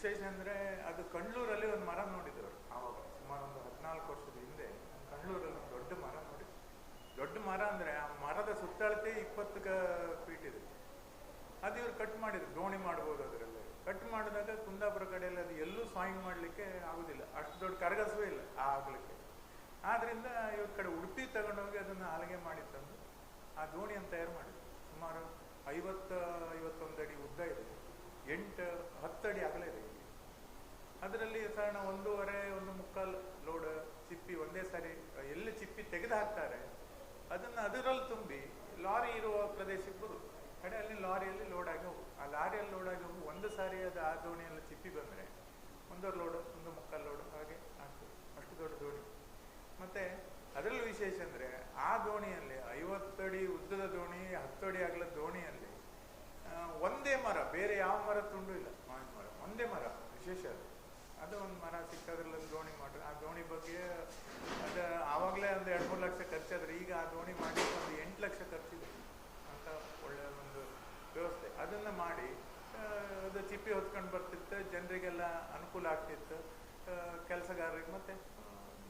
ವಿಶೇಷ ಅಂದರೆ ಅದು ಕಣ್ಣೂರಲ್ಲಿ ಒಂದು ಮರ ನೋಡಿದ್ರು. ಆವಾಗ ಸುಮಾರು ಒಂದು ಹದಿನಾಲ್ಕು ವರ್ಷದ ಹಿಂದೆ ಕಂಡ್ಲೂರಲ್ಲಿ ಒಂದು ದೊಡ್ಡ ಮರ ನೋಡಿ. ದೊಡ್ಡ ಮರ ಅಂದರೆ ಆ ಮರದ ಸುತ್ತಳತೆ ಇಪ್ಪತ್ತು ಫೀಟ್ ಇದೆ. ಅದು ಇವ್ರು ಕಟ್ ಮಾಡಿದ್ರು, ದೋಣಿ ಮಾಡ್ಬೋದು ಅದರಲ್ಲಿ. ಕಟ್ ಮಾಡಿದಾಗ ಕುಂದಾಪುರ ಕಡೆಯಲ್ಲಿ ಅದು ಎಲ್ಲೂ ಸಾಯಿಂಗ್ ಮಾಡಲಿಕ್ಕೆ ಆಗುದಿಲ್ಲ. ಅಷ್ಟು ದೊಡ್ಡ ಕರಗಸವೇ ಇಲ್ಲ ಆಗ್ಲಿಕ್ಕೆ. ಆದ್ರಿಂದ ಇವ್ರ ಕಡೆ ಉಡುಪಿ ತಗೊಂಡೋಗಿ ಅದನ್ನು ಹಲಗೆ ಮಾಡಿ ತಂದು ಆ ದೋಣಿಯನ್ನು ತಯಾರು ಮಾಡಿದ್ರು. ಸುಮಾರು ಐವತ್ತ ಐವತ್ತೊಂದು ಅಡಿ ಉದ್ದ ಇದೆ. ಎಂಟು ಅಡಿ ಆಗಲೇ ಇದೆ ಇಲ್ಲಿ. ಅದರಲ್ಲಿ ಸಾಧಾರಣ ಒಂದೂವರೆ, ಒಂದು ಮುಕ್ಕಾಲು ಲೋಡ್ ಚಿಪ್ಪಿ ಒಂದೇ ಸಾರಿ, ಎಲ್ಲಿ ಚಿಪ್ಪಿ ತೆಗೆದು ಹಾಕ್ತಾರೆ ಅದನ್ನು ಅದರಲ್ಲಿ ತುಂಬಿ ಲಾರಿ ಇರುವ ಪ್ರದೇಶಕ್ಕೆ ಬರುತ್ತೆ ಕಡೆ ಅಲ್ಲಿ ಲಾರಿಯಲ್ಲಿ ಲೋಡ್ ಆಗಿ ಹೋಗು. ಆ ಲಾರಿಯಲ್ಲಿ ಲೋಡ್ ಆಗಿ ಹೋಗು, ಒಂದು ಸಾರಿ ಅದು ಆ ದೋಣಿಯಲ್ಲಿ ಚಿಪ್ಪಿ ಬಂದರೆ ಒಂದೂವರೆ ಲೋಡ್ ಒಂದು ಮುಕ್ಕಾಲು ಲೋಡ್ ಹಾಗೆ ಆಗ್ತದೆ. ಅಷ್ಟು ದೊಡ್ಡ ದೋಣಿ. ಮತ್ತೆ ಅದರಲ್ಲೂ ವಿಶೇಷ ಅಂದರೆ ಆ ದೋಣಿಯಲ್ಲಿ ಐವತ್ತಡಿ ಉದ್ದದ ದೋಣಿ, ಹತ್ತು ಅಡಿ ಆಗಲ ಒಂದೇ ಮರ, ಬೇರೆ ಯಾವ ಮರ ತುಂಡು ಇಲ್ಲ. ಮಾವಿನ ಮರ, ಒಂದೇ ಮರ, ವಿಶೇಷ ಅದು. ಅದು ಒಂದು ಮರ ಸಿಕ್ಕದ್ರಲ್ಲಿ ದೋಣಿ ಮಾಡ್ರಿ, ಆ ದೋಣಿ ಬಗ್ಗೆ ಅದು ಆವಾಗಲೇ ಒಂದು ಎರಡು ಮೂರು ಲಕ್ಷ ಖರ್ಚಾದ್ರೆ ಈಗ ಆ ದೋಣಿ ಮಾಡಿ ಒಂದು ಎಂಟು ಲಕ್ಷ ಖರ್ಚಿದೆ ಅಂತ ಒಳ್ಳೆಯ ಒಂದು ವ್ಯವಸ್ಥೆ. ಅದನ್ನು ಮಾಡಿ ಅದು ಚಿಪ್ಪಿ ಹೊತ್ಕೊಂಡು ಬರ್ತಿತ್ತು, ಜನರಿಗೆಲ್ಲ ಅನುಕೂಲ ಆಗ್ತಿತ್ತು ಕೆಲಸಗಾರರಿಗೆ. ಮತ್ತು,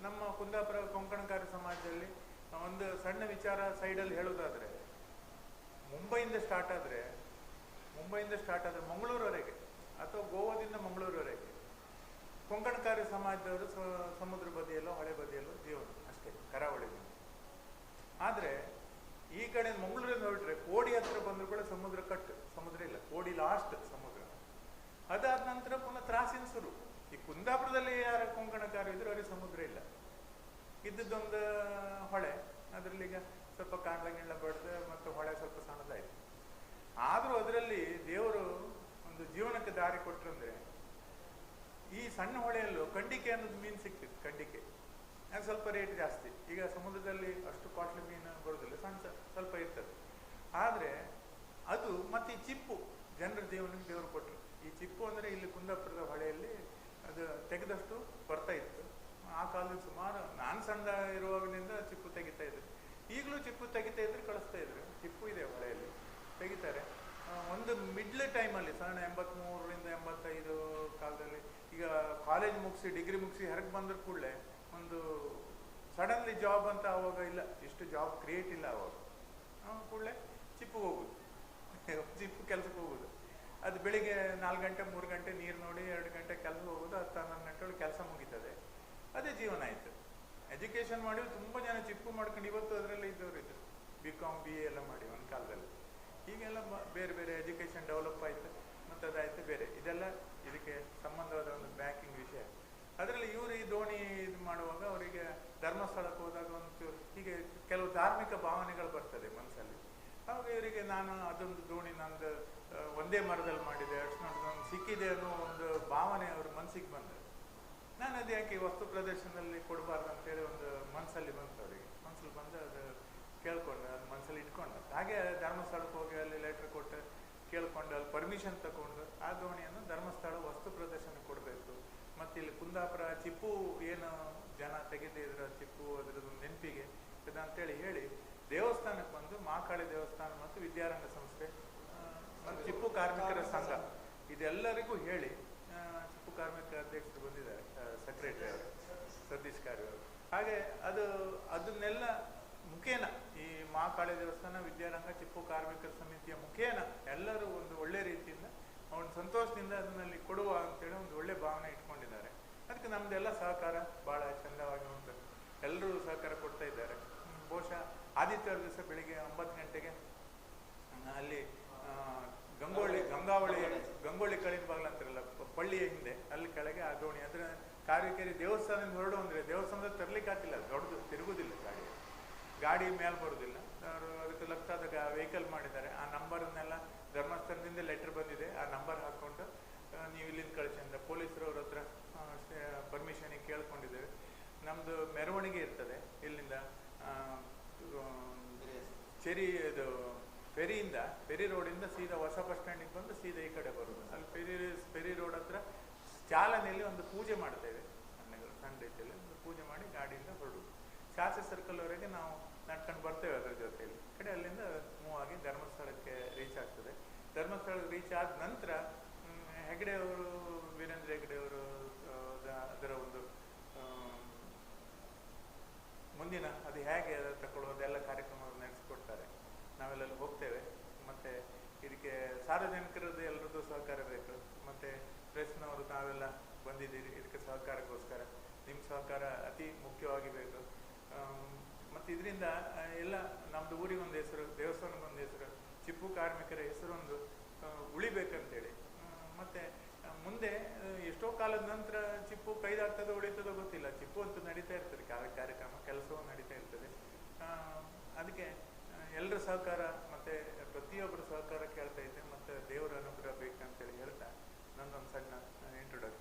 ನಮ್ಮ ಕುಂದಾಪುರ ಕೊಂಕಣಕಾರಿ ಸಮಾಜದಲ್ಲಿ ಒಂದು ಸಣ್ಣ ವಿಚಾರ ಸೈಡಲ್ಲಿ ಹೇಳೋದಾದರೆ, ಮುಂಬೈಯಿಂದ ಸ್ಟಾರ್ಟ್ ಆದರೆ ಮುಂಬೈಯಿಂದ ಸ್ಟಾರ್ಟ್ ಆದರೆ ಮಂಗಳೂರವರೆಗೆ ಅಥವಾ ಗೋವಾದಿಂದ ಮಂಗಳೂರವರೆಗೆ. ಕೊಂಕಣಕಾರಿ ಸಮಾಜದವರು ಸಮುದ್ರ ಬದಿಯಲ್ಲೋ, ಹಳೆ ಬದಿಯಲ್ಲೋ ಜೀವನ ಅಷ್ಟೇ ಕರಾವಳಿಗೆ ಆದರೆ ಈ ಕಡೆ ಮಂಗಳೂರಿಂದ ಹೊರಟ್ರೆ ಕೋಡಿ ಹತ್ರ ಬಂದರೂ ಕೂಡ ಸಮುದ್ರ ಕಟ್ ಸಮುದ್ರ ಇಲ್ಲ, ಕೋಡಿ ಲಾಸ್ಟ್ ಸಮುದ್ರ. ಅದಾದ ನಂತರ ಪುನಃ ತ್ರಾಸಿನ ಶುರು. ಈ ಕುಂದಾಪುರದಲ್ಲಿ ಯಾರ ಕೊಂಕಣಕಾರಿ ಇದ್ರು ಅವರಿಗೆ ಸಮುದ್ರ ಇಲ್ಲ. ಇದ್ದದ್ದೊಂದು ಹೊಳೆ ಅದರಲ್ಲಿ ಈಗ ಸ್ವಲ್ಪ ಗಿಂಡ್ಲ ಬಡ್ದು ಮತ್ತು ಹೊಳೆ ಸ್ವಲ್ಪ ಸಣ್ಣದಾಯ್ತು. ಆದರೂ ಅದರಲ್ಲಿ ದೇವರು ಒಂದು ಜೀವನಕ್ಕೆ ದಾರಿ ಕೊಟ್ಟರಂದ್ರೆ ಈ ಸಣ್ಣ ಹೊಳೆಯಲ್ಲೂ ಕಂಡಿಕೆ ಅನ್ನೋದು ಮೀನು ಸಿಕ್ತಿತ್ತು, ಕಂಡಿಕೆ. ಅದು ಸ್ವಲ್ಪ ರೇಟ್ ಜಾಸ್ತಿ? ಈಗ ಸಮುದ್ರದಲ್ಲಿ ಅಷ್ಟು ಕಾಟ್ಲಿ ಮೀನು ಬರೋದಿಲ್ಲ, ಸಣ್ಣ ಸ್ವಲ್ಪ ಇರ್ತದೆ. ಆದರೆ ಅದು ಮತ್ತೆ ಈ ಚಿಪ್ಪು, ಜನರ ಜೀವನಕ್ಕೆ ದೇವರು ಕೊಟ್ಟರು ಈ ಚಿಪ್ಪು ಅಂದರೆ ಇಲ್ಲಿ ಕುಂದಾಪುರದ ಹೊಳೆಯಲ್ಲಿ ಅದು ತೆಗೆದಷ್ಟು ಬರ್ತಾ ಇತ್ತು. ಆ ಕಾಲದಲ್ಲಿ ಸುಮಾರು, ನಾನು ಸಣ್ಣ ಇರುವಾಗಲಿಂದ ಚಿಪ್ಪು ತೆಗಿತಾ ಇದ್ರು. ಈಗಲೂ ಚಿಪ್ಪು ತೆಗಿತಾ ಇದ್ರೆ ಕಳಿಸ್ತಾ ಇದ್ರು. ಚಿಪ್ಪು ಇದೆ ಹೊಳೆಯಲ್ಲಿ, ತೆಗಿತಾರೆ. ಒಂದು ಮಿಡ್ಲ್ ಟೈಮಲ್ಲಿ ಸಾಧಾರಣ ಎಂಬತ್ಮೂರರಿಂದ ಎಂಬತ್ತೈದು ಕಾಲದಲ್ಲಿ, ಈಗ ಕಾಲೇಜ್ ಮುಗಿಸಿ ಡಿಗ್ರಿ ಮುಗಿಸಿ, ಹೊರಗೆ ಬಂದ್ರ ಕೂಡಲೇ ಒಂದು ಸಡನ್ಲಿ ಜಾಬ್ ಅಂತ ಅವಾಗ ಇಲ್ಲ, ಇಷ್ಟು ಜಾಬ್ ಕ್ರಿಯೇಟ್ ಇಲ್ಲ ಅವಾಗ. ಕೂಡಲೇ ಚಿಪ್ಪು ಹೋಗುದು. ಚಿಪ್ಪು ಕೆಲಸಕ್ಕೆ ಹೋಗುದು. ಅದು ಬೆಳಿಗ್ಗೆ ನಾಲ್ಕು ಗಂಟೆ, ಮೂರು ಗಂಟೆ ನೀರು ನೋಡಿ, ಎರಡು ಗಂಟೆ ಕೆಲಸ ಹೋಗೋದು, ಹತ್ತು ಹನ್ನೊಂದು ಗಂಟೆ ಒಳಗೆ ಕೆಲಸ ಮುಗೀತದೆ. ಅದೇ ಜೀವನ ಆಯಿತು. ಎಜುಕೇಷನ್ ಮಾಡಿ ತುಂಬ ಜನ ಚಿಪ್ಪು ಮಾಡ್ಕೊಂಡು ಇವತ್ತು ಅದರಲ್ಲಿ ಇದ್ದವರು ಇದ್ದರು ಬಿ ಕಾಮ್ ಬಿ ಎ ಎಲ್ಲ ಮಾಡಿ ಒಂದು ಕಾಲದಲ್ಲಿ. ಈಗೆಲ್ಲ ಬೇರೆ ಬೇರೆ ಎಜುಕೇಷನ್ ಡೆವಲಪ್ ಆಯಿತು ಮತ್ತು ಅದಾಯಿತು ಬೇರೆ. ಇದೆಲ್ಲ ಇದಕ್ಕೆ ಸಂಬಂಧವಾದ ಒಂದು ಬ್ಯಾಂಕಿಂಗ್ ವಿಷಯ. ಅದರಲ್ಲಿ ಇವರು ಈ ದೋಣಿ ಇದು ಮಾಡುವಾಗ ಅವರಿಗೆ ಧರ್ಮಸ್ಥಳಕ್ಕೆ ಹೋದಾಗ ಒಂದು ಹೀಗೆ ಕೆಲವು ಧಾರ್ಮಿಕ ಭಾವನೆಗಳು ಬರ್ತದೆ ಮನಸ್ಸಲ್ಲಿ ಆವಾಗ ಇವರಿಗೆ ನಾನು ಅದೊಂದು ದೋಣಿ ನಂದು ಒಂದೇ ಮರದಲ್ಲಿ ಮಾಡಿದೆ, ಅಷ್ಟು ನಂಗೆ ಸಿಕ್ಕಿದೆ ಅನ್ನೋ ಒಂದು ಭಾವನೆ ಅವ್ರ ಮನಸ್ಸಿಗೆ ಬಂತು ನಾನು ಅದು ಯಾಕೆ ವಸ್ತು ಪ್ರದರ್ಶನದಲ್ಲಿ ಕೊಡಬಾರ್ದು ಅಂತೇಳಿ ಒಂದು ಮನಸ್ಸಲ್ಲಿ ಬಂತು ಅವರಿಗೆ. ಮನಸ್ಸಲ್ಲಿ ಬಂದು ಅದು ಕೇಳ್ಕೊಂಡು, ಅದು ಮನಸ್ಸಲ್ಲಿ ಇಟ್ಕೊಂಡು. ಹಾಗೆ ಧರ್ಮಸ್ಥಳಕ್ಕೆ ಹೋಗಿ ಅಲ್ಲಿ ಲೆಟ್ರ್ ಕೊಟ್ಟು, ಕೇಳ್ಕೊಂಡು, ಅಲ್ಲಿ ಪರ್ಮಿಷನ್ ತಗೊಂಡು ಆ ದೋಣಿಯನ್ನು ಧರ್ಮಸ್ಥಳ ವಸ್ತು ಪ್ರದರ್ಶನ ಕೊಡಬೇಕು. ಮತ್ತು ಇಲ್ಲಿ ಕುಂದಾಪುರ, ಚಿಪ್ಪು ಏನು ಜನ ತೆಗೆದಿದ್ರು ಚಿಪ್ಪು ಅದರದ್ದು ನೆನಪಿಗೆ? ಅಂತೇಳಿ ಹೇಳಿ, ದೇವಸ್ಥಾನಕ್ಕೆ ಬಂದು ಮಾಕಾಳಿ ದೇವಸ್ಥಾನ ಮತ್ತು ವಿದ್ಯಾರಂಗ ಸಂಸ್ಥೆ ಮತ್ತು ಚಿಪ್ಪು ಕಾರ್ಮಿಕರ ಸಂಘ. ಇದೆಲ್ಲರಿಗೂ ಹೇಳಿ ಚಿಪ್ಪು ಕಾರ್ಮಿಕ ಅಧ್ಯಕ್ಷರು ಬಂದಿದ್ದಾರೆ ಸೆಕ್ರೆಟರಿ ಅವರು, ಸತೀಶ್ ಕಾರ್ಯ ಅವರು. ಹಾಗೆ ಅದು, ಅದನ್ನೆಲ್ಲ ಮುಖೇನ. ಈ ಮಹಾಕಾಳಿ ದೇವಸ್ಥಾನ, ವಿದ್ಯಾರಂಗ ಚಿಪ್ಪು ಕಾರ್ಮಿಕರ ಸಮಿತಿಯ ಮುಖೇನ ಎಲ್ಲರೂ ಒಂದು ಒಳ್ಳೆ ರೀತಿಯಿಂದ, ಅವನು ಸಂತೋಷದಿಂದ ಅದನ್ನಲ್ಲಿ ಕೊಡುವ ಅಂತೇಳಿ ಒಂದು ಒಳ್ಳೆ ಭಾವನೆ ಇಟ್ಕೊಂಡಿದ್ದಾರೆ. ಅದಕ್ಕೆ ನಮ್ದೆಲ್ಲ ಸಹಕಾರ ಬಹಳ ಚಂದವಾಗಿ ಉಂಟು. ಎಲ್ಲರೂ ಸಹಕಾರ ಕೊಡ್ತಾ ಇದ್ದಾರೆ. ಬಹುಶಃ ಆದಿತ್ಯವಾರ ದಿವಸ ಬೆಳಿಗ್ಗೆ ಒಂಬತ್ತು ಗಂಟೆಗೆ ಅಲ್ಲಿ ಗಂಗೋಳಿ, ಗಂಗಾವಳಿ, ಗಂಗೋಳಿ ಕಳಿನ ಬಾಗಿಲು ಅಂತಾರಲ್ಲ, ಪಳ್ಳಿಯ ಹಿಂದೆ, ಅಲ್ಲಿ ಕೆಳಗೆ ಆ ದೋಣಿ. ಅಂದ್ರೆ, ಕಾರಿಕೆರೆ ದೇವಸ್ಥಾನದಿಂದ ಹೊರಡು ಅಂದ್ರೆ ದೇವಸ್ಥಾನದ ತರ್ಲಿಕ್ಕೆ ಹಾಕಿಲ್ಲ ದೊಡ್ಡದು ತಿರುಗುದಿಲ್ಲ ಗಾಡಿ ಮೇಲೆ ಬರುದಿಲ್ಲ. ಅವರು ಅದಕ್ಕೆ ಲಕ್ಷಾದ ವೆಹಿಕಲ್ ಮಾಡಿದ್ದಾರೆ. ಆ ನಂಬರ್ನೆಲ್ಲ ಧರ್ಮಸ್ಥಳದಿಂದ ಲೆಟ್ರ್ ಬಂದಿದೆ. ಆ ನಂಬರ್ ಹಾಕೊಂಡು ನೀವು ಇಲ್ಲಿಂದ ಕಳಿಸಿ ಅಂತ ಪೊಲೀಸರು ಅವ್ರ ಹತ್ರ ಪರ್ಮಿಷನಿಗೆ ಕೇಳ್ಕೊಂಡಿದ್ದೇವೆ ನಮ್ದು ಮೆರವಣಿಗೆ ಇರ್ತದೆ ಇಲ್ಲಿಂದ ಚೆರಿ ಇದು ಫೆರಿಯಿಂದ, ಫೆರಿ ರೋಡಿಂದ ಸೀದಾ ಹೊಸ ಬಸ್ ಸ್ಟ್ಯಾಂಡಿಗೆ ಬಂದು ಸೀದಾ ಈ ಕಡೆ ಬರೋದು. ಅಲ್ಲಿ ಫೆರಿ ಫೆರಿ ರೋಡ್ ಹತ್ರ ಚಾಲನೆಯಲ್ಲಿ ಒಂದು ಪೂಜೆ ಮಾಡ್ತೇವೆ. ಸಣ್ಣ ರೀತಿಯಲ್ಲಿ ಒಂದು ಪೂಜೆ ಮಾಡಿ ಗಾಡಿಯಿಂದ ಹೊರಡುದು. ಶಾಸ್ತ್ರಿ ಸರ್ಕಲ್ವರೆಗೆ ನಾವು ನಡ್ಕೊಂಡು ಬರ್ತೇವೆ ಅದ್ರ ಜೊತೆಯಲ್ಲಿ. ಕಡೆ ಅಲ್ಲಿಂದ ಮೂವ್ ಆಗಿ ಧರ್ಮಸ್ಥಳಕ್ಕೆ ರೀಚ್ ಆಗ್ತದೆ. ಧರ್ಮಸ್ಥಳಕ್ಕೆ ರೀಚ್ ಆದ ನಂತರ ಹೆಗಡೆ ಅವರು, ವೀರೇಂದ್ರ ಹೆಗಡೆ ಅವರು ಅದರ ಒಂದು ಮುಂದಿನ ಅದು ಹೇಗೆ ತಗೊಳ್ಳೋದೆಲ್ಲ ಕಾರ್ಯಕ್ರಮವನ್ನು ನಡೆಸಿಕೊಡ್ತಾರೆ. ನಾವೆಲ್ಲ ಹೋಗ್ತೇವೆ. ಮತ್ತೆ ಇದಕ್ಕೆ ಸಾರ್ವಜನಿಕರದ್ದು ಎಲ್ಲರದ್ದು ಸಹಕಾರ ಬೇಕು. ಮತ್ತೆ ಪ್ರೆಸ್ನವರು ತಾವೆಲ್ಲ ಬಂದಿದ್ದೀರಿ. ಇದಕ್ಕೆ ಸಹಕಾರಕ್ಕೋಸ್ಕರ. ನಿಮ್ಮ ಸಹಕಾರ ಅತಿ ಮುಖ್ಯವಾಗಿ ಬೇಕು. ಮತ್ತು ಇದರಿಂದ ಎಲ್ಲ ನಮ್ಮದು ಊರಿಗೊಂದು ಹೆಸರು ದೇವಸ್ಥಾನಕ್ಕೊಂದು ಹೆಸರು, ಚಿಪ್ಪು ಕಾರ್ಮಿಕರ ಹೆಸರೊಂದು ಒಂದು ಉಳಿಬೇಕಂತೇಳಿ. ಮತ್ತು ಮುಂದೆ ಎಷ್ಟೋ ಕಾಲದ ನಂತರ ಚಿಪ್ಪು ಕೈದಾಗ್ತದೋ ಉಳಿತದೋ ಗೊತ್ತಿಲ್ಲ. ಚಿಪ್ಪು ಅಂತೂ ನಡೀತಾ ಇರ್ತದೆ, ಕಾರ್ಯ, ಕಾರ್ಯಕ್ರಮ, ಕೆಲಸವೂ ನಡೀತಾ ಇರ್ತದೆ. ಅದಕ್ಕೆ ಎಲ್ಲರ ಸಹಕಾರ, ಮತ್ತೆ ಪ್ರತಿಯೊಬ್ಬರ ಸಹಕಾರ ಕೇಳ್ತಾ ಇದ್ದೆ, ಮತ್ತೆ ದೇವರ ಅನುಗ್ರಹ ಬೇಕಂತೇಳಿ ಹೇಳ್ತಾ ನನ್ನೊಂದು ಸಣ್ಣ ಇಂಟ್ರೊಡಕ್ಷನ್